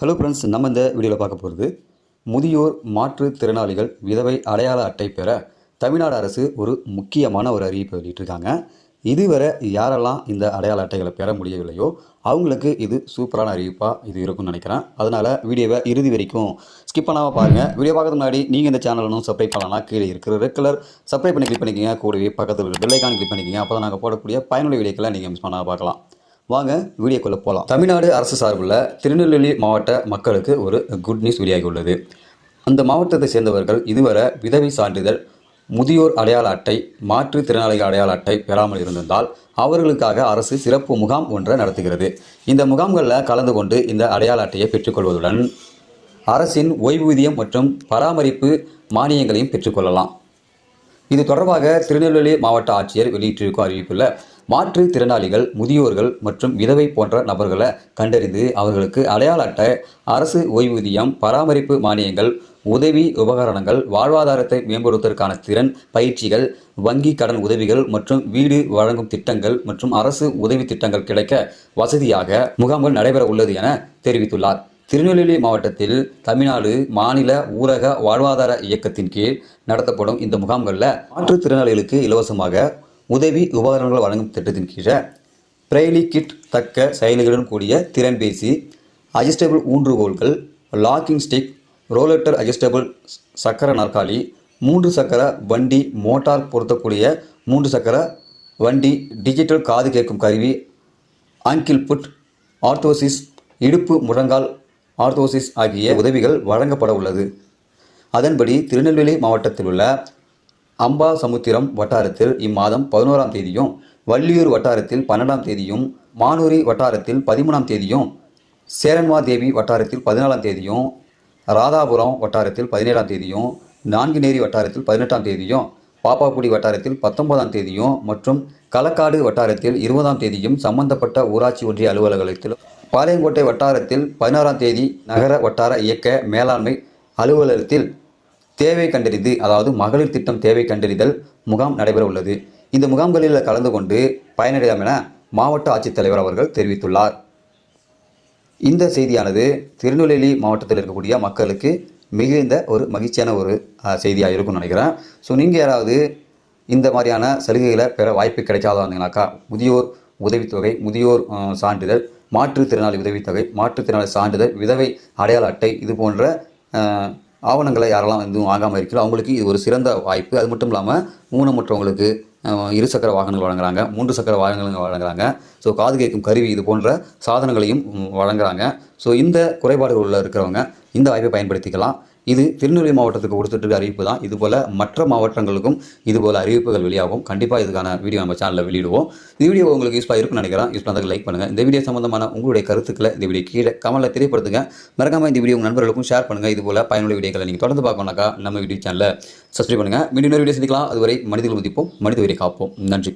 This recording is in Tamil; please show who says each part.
Speaker 1: ஹலோ ஃப்ரெண்ட்ஸ் நம்ம இந்த வீடியோவில் பார்க்க போகிறது முதியோர் மாற்றுத்திறனாளிகள் விதவை அடையாள அட்டை பெற தமிழ்நாடு அரசு ஒரு முக்கியமான ஒரு அறிவிப்பை வெளியிட்டிருக்காங்க. இதுவரை யாரெல்லாம் இந்த அடையாள அட்டைகளை பெற முடியவில்லையோ அவங்களுக்கு இது சூப்பரான அறிவிப்பாக இது இருக்கும்னு நினைக்கிறேன். அதனால் வீடியோவை இறுதி வரைக்கும் ஸ்கிப் பண்ணாமல் பாருங்கள் வீடியோ பார்க்கறதுக்கு முன்னாடி நீங்கள் இந்த சேனலும் சப்ஸ்கிரைப் பண்ணலாம் கீழே இருக்கிற ரெட் கலர் சப்ஸ்கிரைப் பண்ணி கிளிக் பண்ணிக்கங்க. கூடவே பக்கத்தில் இருக்கிற பெல்லைக்கான் கிளிக் பண்ணிக்கங்க. அப்போ தான் நாங்கள் போடக்கூடிய பயனுள்ள வீடியோக்களை நீங்கள் மிஸ் பண்ணாமல் பார்க்கலாம். வாங்க வீடியோக்குள்ளே போகலாம் தமிழ்நாடு அரசு சார்பில் திருநெல்வேலி மாவட்ட மக்களுக்கு ஒரு குட் நியூஸ் வெளியாகி உள்ளது அந்த மாவட்டத்தை சேர்ந்தவர்கள் இதுவரை விதவை சான்றிதழ் முதியோர் அடையாள அட்டை மாற்றுத்திறனாளிகள் அடையாள அட்டை பெறாமல் இருந்திருந்தால் அவர்களுக்காக அரசு சிறப்பு முகாம் ஒன்றை நடத்துகிறது. இந்த முகாம்களில் கலந்து கொண்டு இந்த அடையாள அட்டையை பெற்றுக்கொள்வதுடன் அரசின் ஓய்வூதியம் மற்றும் பராமரிப்பு மானியங்களையும் பெற்றுக்கொள்ளலாம் இது தொடர்பாக திருநெல்வேலி மாவட்ட ஆட்சியர் வெளியிட்டிருக்கும் அறிவிப்பில் மாற்றுத்திறனாளிகள் முதியோர்கள் மற்றும் விதவை போன்ற நபர்களை கண்டறிந்து அவர்களுக்கு அடையாள அட்டை அரசு ஓய்வூதியம் பராமரிப்பு மானியங்கள் உதவி உபகரணங்கள் வாழ்வாதாரத்தை மேம்படுத்துவதற்கான திறன் பயிற்சிகள் வங்கி கடன் உதவிகள் மற்றும் வீடு வழங்கும் திட்டங்கள் மற்றும் அரசு உதவி திட்டங்கள் கிடைக்க வசதியாக முகாம்கள் நடைபெற உள்ளது என தெரிவித்துள்ளார். திருநெல்வேலி மாவட்டத்தில் தமிழ்நாடு மாநில ஊரக வாழ்வாதார இயக்கத்தின் கீழ் நடத்தப்படும் இந்த முகாம்களில் மாற்றுத்திறனாளிகளுக்கு இலவசமாக உதவி உபகரணங்கள் வழங்கும் திட்டத்தின் கீழே பிரெய்லி கிட் தக்க செயலிகளுடன் கூடிய திறன்பேசி அஜஸ்டபிள் ஊன்றுகோல்கள் லாக்கிங் ஸ்டிக் ரோலட்டர் அஜஸ்டபிள் சக்கர நாற்காலி மூன்று சக்கர வண்டி மோட்டார் பொருத்தக்கூடிய மூன்று சக்கர வண்டி டிஜிட்டல் காது கேட்கும் கருவி ஆங்கிள் புட் ஆர்த்தோசிஸ் இடுப்பு முழங்கால் ஆர்த்தோசிஸ் ஆகிய உதவிகள் வழங்கப்பட உள்ளது. அதன்படி திருநெல்வேலி மாவட்டத்தில் உள்ள அம்பாசமுத்திரம் வட்டாரத்தில் இம்மாதம் பதினோராம் தேதியும் வள்ளியூர் வட்டாரத்தில் பன்னெண்டாம் தேதியும் மானூரி வட்டாரத்தில் பதிமூணாம் தேதியும் சேரன்மாதேவி வட்டாரத்தில் பதினாலாம் தேதியும் ராதாபுரம் வட்டாரத்தில் பதினேழாம் தேதியும் நான்குநேரி வட்டாரத்தில் பதினெட்டாம் தேதியும் பாப்பாக்குடி வட்டாரத்தில் பத்தொன்பதாம் தேதியும் மற்றும் களக்காடு வட்டாரத்தில் இருபதாம் தேதியும் சம்பந்தப்பட்ட ஊராட்சி ஒன்றிய அலுவலகத்திலும் பாளையங்கோட்டை வட்டாரத்தில் பதினாறாம் தேதி நகர வட்டார இயக்க மேலாண்மை அலுவலகத்தில் தேவை கண்டறிந்து அதாவது மகளிர் திட்டம் தேவை கண்டறிதல் முகாம் நடைபெற உள்ளது. இந்த முகாம்களில் கலந்து கொண்டு பயனடையலாம் என மாவட்ட ஆட்சித்தலைவர் அவர்கள் தெரிவித்துள்ளார். இந்த செய்தியானது திருநெல்வேலி மாவட்டத்தில் இருக்கக்கூடிய மக்களுக்கு மிகுந்த ஒரு மகிழ்ச்சியான ஒரு செய்தியாக இருக்கும்னு நினைக்கிறேன். ஸோ நீங்கள் யாராவது இந்த மாதிரியான சலுகைகளை பெற வாய்ப்பு கிடைக்காதா இருந்தீங்கனாக்கா முதியோர் உதவித்தொகை முதியோர் சான்றிதழ் மாற்றுத்திறனாளி உதவித்தொகை மாற்றுத்திறனாளி சான்றிதழ் விதவை அடையாள அட்டை இது போன்ற ஆவணங்களை யாரெல்லாம் எதுவும் வாங்காமல் இருக்கிறோம் அவங்களுக்கு இது ஒரு சிறந்த வாய்ப்பு. அது மட்டும் இல்லாமல் ஊனமுற்றவங்களுக்கு இரு இருசக்கர வாகனங்கள் வழங்குறாங்க. மூன்று சக்கர வாகனங்கள் வழங்குறாங்க. ஸோ காது கேட்கும் கருவி இது போன்ற சாதனங்களையும் வழங்குறாங்க. ஸோ இந்த குறைபாடுகள் உள்ள இருக்கிறவங்க இந்த வாய்ப்பை பயன்படுத்திக்கலாம். இது திருநெல்வேலி மாவட்டத்துக்கு கொடுத்துட்டு இருக்க அறிவிப்பு தான். இதுபோல் மற்ற மாவட்டங்களுக்கும் இதுபோல் அறிவிப்புகள் வெளியாகும். கண்டிப்பாக இதுக்கான வீடியோ நம்ம சேனலில் வெளியிடுவோம். இந்த வீடியோ உங்களுக்கு யூஸ்ஃபுல்லாக இருக்கும்னு நினைக்கிறேன். யூஸ் பண்ணுறதுக்கு லைக் பண்ணுங்கள் இந்த வீடியோ சம்பந்தமான உங்களுடைய கருத்துக்களை இந்த வீடியோ கீழே கமலை தெரியப்படுத்துங்க. மறக்காமல் இந்த வீடியோ உங்கள் நண்பர்களுக்கும் ஷேர் பண்ணுங்கள் இதுபோல் பயனுள்ள வீடியோக்களை நீங்கள் தொடர்ந்து பார்க்கணும்னாக்கா நம்ம வீடியோ சேனலை சப்ஸ்கிரைப் பண்ணுங்கள் மீண்டும் வீடியோ சந்திக்கலாம். அதுவரை மனிதர்கள் மதிப்போம் மனித உயிரை காப்போம். நன்றி.